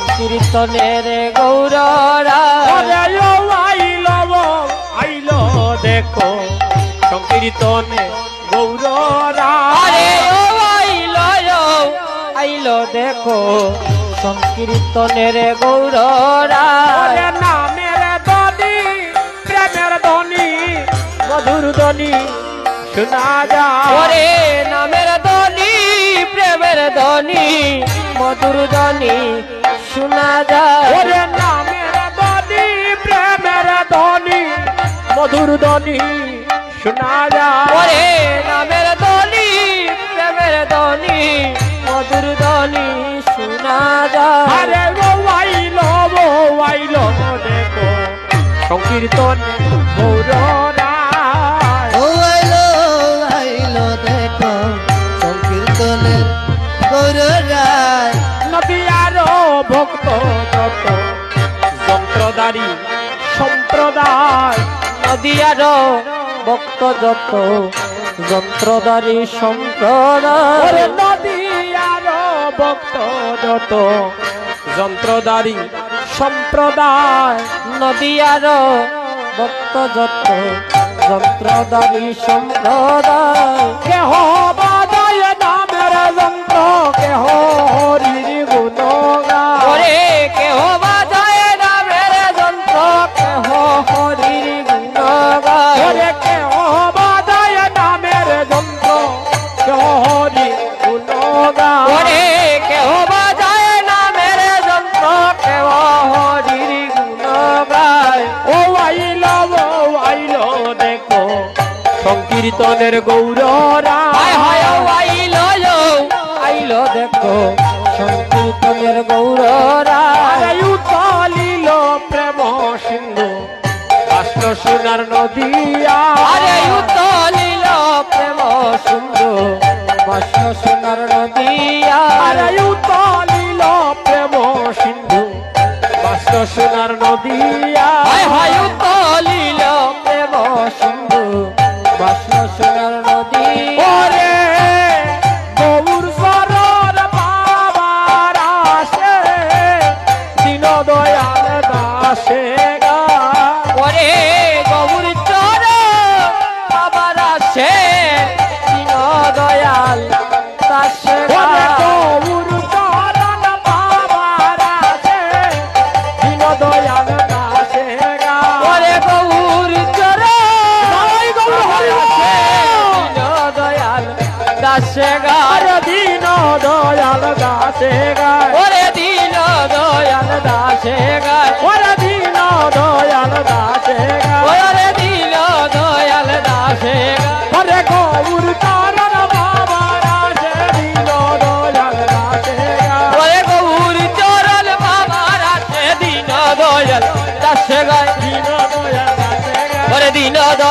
সংকীর্তনের গৌররা। আইল আইল দেখো সংকীর্তনে গৌররা। আইলো আইলো দেখো সংকীর্তনের গৌররা। নামের ধ্বনি প্রেমের ধ্বনি মধুর ধ্বনি শোনা যায়। ওরে নামের ধ্বনি প্রেমের ধ্বনি মধুর ধ্বনি শোনা যায়। ওরে নামের ধ্বনি প্রেমের ধ্বনি মধুর ধ্বনি শোনা যায়। ওরে নামের ধ্বনি প্রেমের ধ্বনি মধুর ধ্বনি শোনা যায়। আরে ও আইল ও আইল দেখো সংকীর্তন গৌররা যন্ত্রদারি সম্প্রদায় নদিয়ার ভক্ত যত যন্ত্রদারি সম্প্রদায়। নদিয়ার ভক্ত যত যন্ত্রদারি সম্প্রদায়। নদিয়ার ভক্ত যত যন্ত্রদারি সম্প্রদায়। কেহ সংকীর্তনের গৌররা। আইলো আইলো দেখো সংকীর্তনের গৌররা। উতলিল প্রেম সিন্ধু রাষ্ট্র সোনার নদিয়া। উতলিল প্রেম সুন্দর বাস সোনার নদিয়া। উতলিল প্রেম সিন্ধু রাষ্ট্র সোনার নদিয়া। দিন দয়াল দাসে গা। ওরে গৌর চর। জয় গৌর হরি দিন দয়াল দাসে গা। আরে দিন দয়াল দাসে গা। ওরে দিন দয়াল দাসে ওরে দিন দয়াল দাসে গা। ওরে দিন দয়াল দাসে ওরে গৌর চরণ